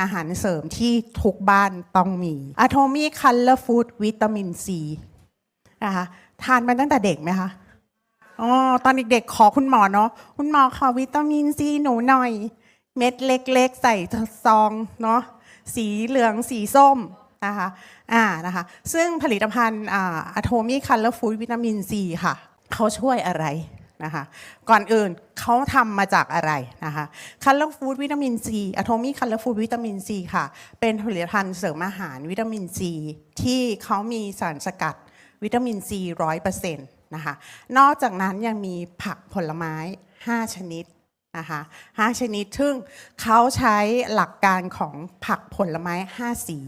อาหารเสริมที่ทุกบ้านต้องมีอะโทมี่คัลเลอร์ฟู้ดวิตามินซีนะคะทานมาตั้งแต่เด็กไหมคะอ๋อตอนเด็กๆขอคุณหมอเนาะคุณหมอขอวิตามินซีหนูหน่อย เม็ดเล็กๆ ใส่ซองเนาะสีเหลืองสีส้มนะคะอ่านะคะซึ่งผลิตภัณฑ์อะโทมี่คัลเลอร์ฟู้ดวิตามินซีค่ะ เขาช่วยอะไร นะคะก่อนอื่นเขาทำมาจากอะไรนะคะคัลเลอร์ฟู้ดวิตามินซีอะโทมี่คัลเลอร์ฟู้ดวิตามินซีค่ะ เป็นผลิตภัณฑ์เสริมอาหารวิตามินซีที่เขามีสารสกัดวิตามินซีร้อยเปอร์เซ็นต์นะคะนอกจากนั้นยังมีผักผลไม้ 5 ชนิดนะคะ5ชนิดซึ่งเขาใช้หลักการของผักผลไม้ 5 สี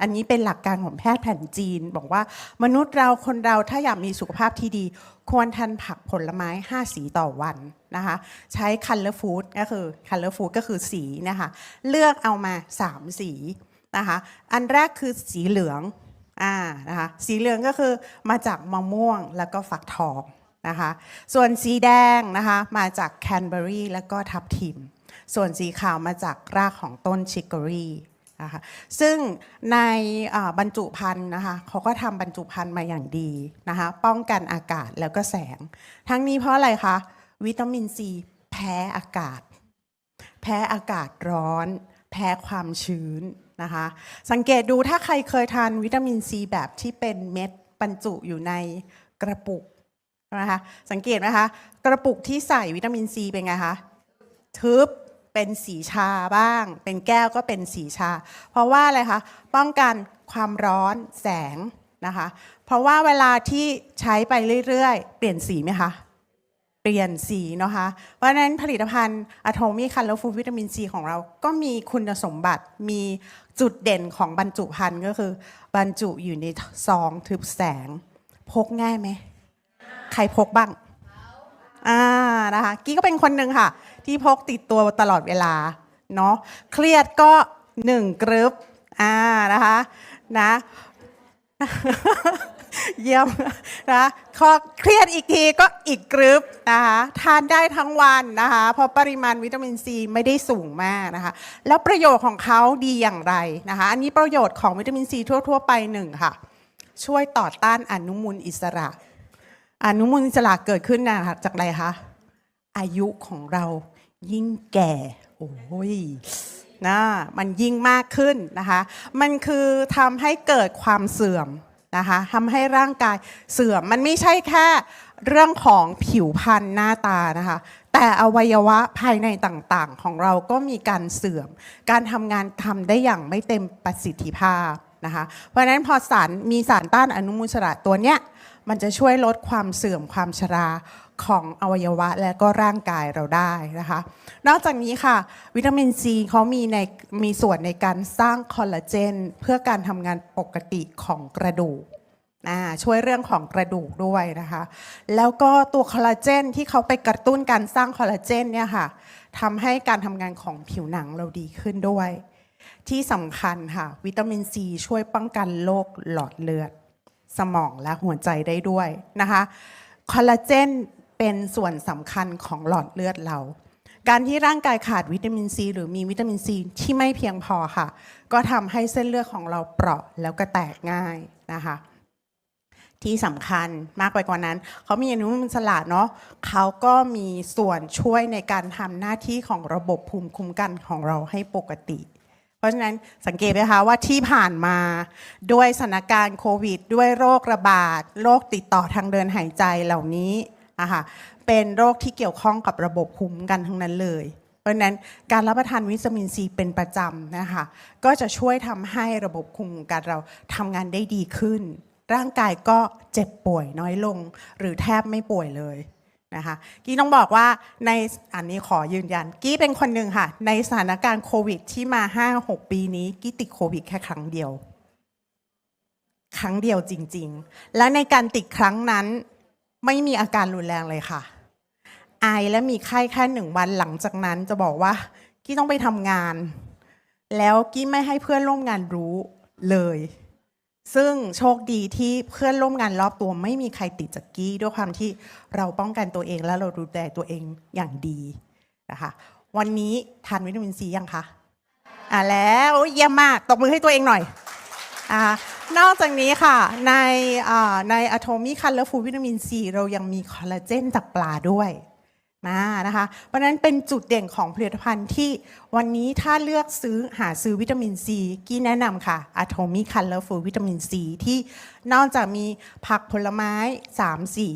อันนี้เป็นหลักการของแพทย์แผนจีน บอกว่ามนุษย์เราคนเราถ้าอยากมีสุขภาพที่ดี ควรทานผักผลไม้ 5 สีต่อวันนะคะ ใช้ color food ก็คือ color food ก็คือสีนะคะ เลือกเอามา 3 สีนะคะ อันแรกคือสีเหลืองอ่านะคะสีเหลืองก็คือมาจากมะม่วงแล้วก็ฝักทองนะคะส่วนสีแดงนะคะมาจากแคนเบอรี่แล้วก็ทับทิม ส่วนสีขาวมาจากรากของต้นชิกกอรี่ นะคะซึ่งในบรรจุภัณฑ์นะคะเขาก็ทำบรรจุภัณฑ์มาอย่างดีนะคะป้องกันอากาศแล้วก็แสง ทั้งนี้เพราะอะไรคะวิตามินซีแพ้อากาศ แพ้อากาศร้อน แพ้ความชื้นนะคะสังเกตดูถ้าใครเคยทานวิตามินซีแบบที่เป็นเม็ดบรรจุอยู่ในกระปุกนะคะสังเกตไหมคะกระปุกที่ใส่วิตามินซีเป็นไงคะทึบ เป็นสีชาบ้าง เป็นแก้วก็เป็นสีชา เพราะว่าอะไรคะป้องกันความร้อนแสงนะคะ เพราะว่าเวลาที่ใช้ไปเรื่อยๆ เปลี่ยนสีไหมคะเปลี่ยนสีนะคะ เพราะนั้นผลิตภัณฑ์อะโทมี่คัลเลอร์ฟูวิตามินซีของเราก็มีคุณสมบัติมีจุดเด่นของบรรจุภัณฑ์ก็คือบรรจุอยู่ในซองทึบแสง พกง่ายไหม ใครพกบ้างอ่านะคะ กี้ก็เป็นคนหนึ่งค่ะ ที่พกติดตัวตลอดเวลาเนาะเครียดก็หนึ่งกรึบอ่านะคะนะเยี่ยมนะพอเครียดอีกทีก็อีกกรึบนะคะทานได้ทั้งวันนะคะเพราะปริมาณวิตามินซีไม่ได้สูงมากนะคะแล้วประโยชน์ของเขาดีอย่างไรนะคะอันนี้ประโยชน์ของวิตามินซีทั่ว ๆ ไปหนึ่งค่ะ ช่วยต่อต้านอนุมูลอิสระ อนุมูลอิสระเกิดขึ้นนะคะจากอะไรคะ อายุของเรายิ่งแก่โอ้ยนะมันยิ่งมากขึ้นนะคะ มันคือทำให้เกิดความเสื่อมนะคะทำให้ร่างกายเสื่อมมันไม่ใช่แค่เรื่องของผิวพรรณหน้าตานะคะ แต่อวัยวะภายในต่างๆ ของเราก็มีการเสื่อม การทำงานทำได้อย่างไม่เต็มประสิทธิภาพนะคะ เพราะนั้นพอสารมีสารต้านอนุมูลอิสระตัวเนี้ยมันจะช่วยลดความเสื่อมความชรา ของอวัยวะและก็ร่างกายเราได้นะคะ นอกจากนี้ค่ะ วิตามินซีเขามีในมีส่วนในการสร้างคอลลาเจน เพื่อการทำงานปกติของกระดูกช่วยเรื่องของกระดูกด้วยนะคะ แล้วก็ตัวคอลลาเจนที่เขาไปกระตุ้นการสร้างคอลลาเจนเนี่ยค่ะทำให้การทำงานของผิวหนังเราดีขึ้นด้วย ที่สำคัญค่ะ วิตามินซีช่วยป้องกันโรคหลอดเลือด สมองและหัวใจได้ด้วยนะคะ คอลลาเจน เป็นส่วนสำคัญของหลอดเลือดเรา การที่ร่างกายขาดวิตามินซีหรือมีวิตามินซีที่ไม่เพียงพอค่ะ ก็ทำให้เส้นเลือดของเราเปราะแล้วก็แตกง่ายนะคะที่สำคัญมากไปกว่านั้น เขามีอนุมูลอิสระเนาะเขาก็มีส่วนช่วยในการทำหน้าที่ของระบบภูมิคุ้มกันของเราให้ปกติ เพราะฉะนั้นสังเกตไหมคะว่าที่ผ่านมาด้วยสถานการณ์โควิด ด้วยโรคระบาด โรคติดต่อทางเดินหายใจเหล่านี้ะคะเป็นโรคที่เกี่ยวข้องกับระบบภูมิคุ้มกันทั้งนั้นเลย เพราะฉะนั้นการรับประทานวิตามินซีเป็นประจำนะคะก็จะช่วยทำให้ระบบภูมิคุ้มกันเราทำงานได้ดีขึ้น ร่างกายก็เจ็บป่วยน้อยลง หรือแทบไม่ป่วยเลยนะคะกี้ต้องบอกว่าในอันนี้ขอยืนยัน กี้เป็นคนหนึ่งค่ะ ในสถานการณ์โควิดที่มา 5-6 ปีนี้ กี้ติดโควิดแค่ครั้งเดียว ครั้งเดียวจริง ๆ และในการติดครั้งนั้น ไม่มีอาการรุนแรงเลยค่ะ ไอและมีไข้แค่หนึ่งวันหลังจากนั้นจะบอกว่ากี้ต้องไปทำงาน แล้วกี้ไม่ให้เพื่อนร่วมงานรู้เลย ซึ่งโชคดีที่เพื่อนร่วมงานรอบตัวไม่มีใครติดจากกี้ด้วยความที่เราป้องกันตัวเองและเราดูแลตัวเองอย่างดีนะคะวันนี้ทานวิตามินซียังคะอ่าแล้วเยี่ยมมากตบมือให้ตัวเองหน่อยอ่า นอกจากนี้ค่ะ ในในอะโทมิคัลเลอร์ฟูวิตามินซีเรายังมีคอลลาเจนจากปลาด้วยนะนะคะ เพราะนั้นเป็นจุดเด่นของผลิตภัณฑ์ที่วันนี้ถ้าเลือกซื้อหาซื้อวิตามินซีกี้แนะนำค่ะอะโทมิคัลเลอร์ฟูวิตามินซีที่นอกจากมีผักผลไม้ 3 สี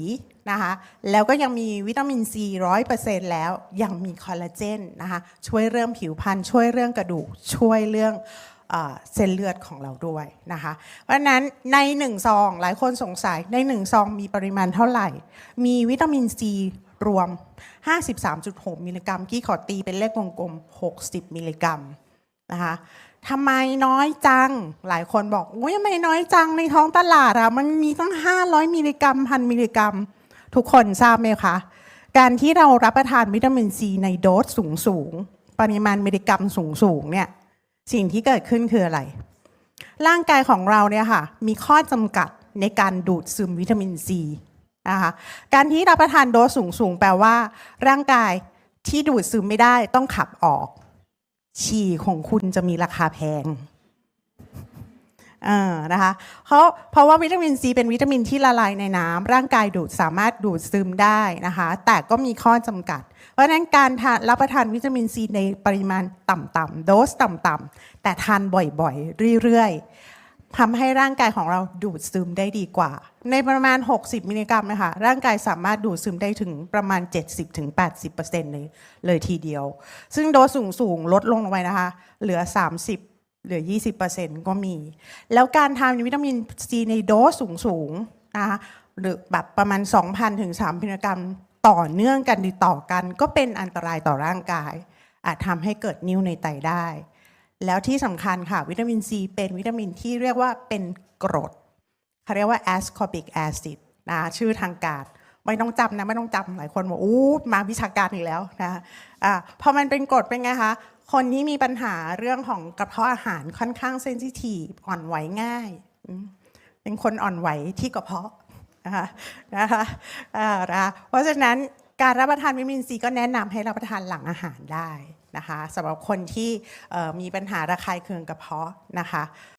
นะคะแล้วก็ยังมีวิตามินซีร้อยเปอร์เซ็นต์แล้วยังมีคอลลาเจนนะคะช่วยเรื่องผิวพรรณช่วยเรื่องกระดูกช่วยเรื่อง เส้นเลือดของเราด้วยนะคะ เพราะนั้นใน1ซองหลายคนสงสัยใน1ซองมีปริมาณเท่าไหร่ มีวิตามินซีรวม 53.6 มิลลิกรัมกี้ขอตีเป็นเลขวงกลม 60 มิลลิกรัมนะคะทำไมน้อยจัง หลายคนบอกโอ้ยทำไมน้อยจังในท้องตลาดอะมันมีตั้ง 500 มิลลิกรัมพันมิลลิกรัม ทุกคนทราบไหมคะ การที่เรารับประทานวิตามินซีในโดสสูงสูงๆปริมาณมิลลิกรัมสูงสูงๆเนี่ย สิ่งที่เกิดขึ้นคืออะไร ร่างกายของเราเนี่ยค่ะมีข้อจำกัดในการดูดซึมวิตามินซีนะคะการที่รับประทานโดสสูงๆแปลว่า ร่างกายที่ดูดซึมไม่ได้ต้องขับออก ฉี่ของคุณจะมีราคาแพง นะคะเพราะเพราะว่าวิตามินซีเป็นวิตามินที่ละลายในน้ำร่างกายดูดสามารถดูดซึมได้นะคะ แต่ก็มีข้อจำกัด เพราะฉะนั้นการรับประทานวิตามินซีในปริมาณต่ำๆโดสต่ำๆแต่ทานบ่อยๆ เรื่อยๆทำให้ร่างกายของเราดูดซึมได้ดีกว่า ในประมาณ 60 มิลลิกรัมนะคะร่างกายสามารถดูดซึมได้ถึงประมาณ 70-80%เลยเลยทีเดียว ซึ่งโดสสูงๆลดลงไปนะคะ เหลือ 30 เหลือ 20%ก็มี แล้วการทานวิตามินซีในโดสสูงๆนะคะหรือแบบประมาณ 2,000ถึง3,000มิลลิกรัมต่อเนื่องกันติดต่อกัน ก็เป็นอันตรายต่อร่างกาย อาจทำให้เกิดนิ่วในไตได้ แล้วที่สำคัญค่ะวิตามินซีเป็นวิตามินที่เรียกว่าเป็นกรดเขาเรียกว่า ascorbic acid นะชื่อทางการไม่ต้องจำนะไม่ต้องจำหลายคนบอกอู้มาวิชาการอีกแล้วนะอ่าพอมันเป็นกรดเป็นไงคะ คนที่มีปัญหาเรื่องของกระเพาะอาหารค่อนข้างเซนซิทีฟอ่อนไหวง่าย เป็นคนอ่อนไหวที่กระเพาะนะคะนะคะเพราะฉะนั้นการรับประทานวิตามินซีก็แนะนำให้รับประทานหลังอาหารได้นะคะสำหรับคนที่มีปัญหาระคายเคืองกระเพาะนะคะ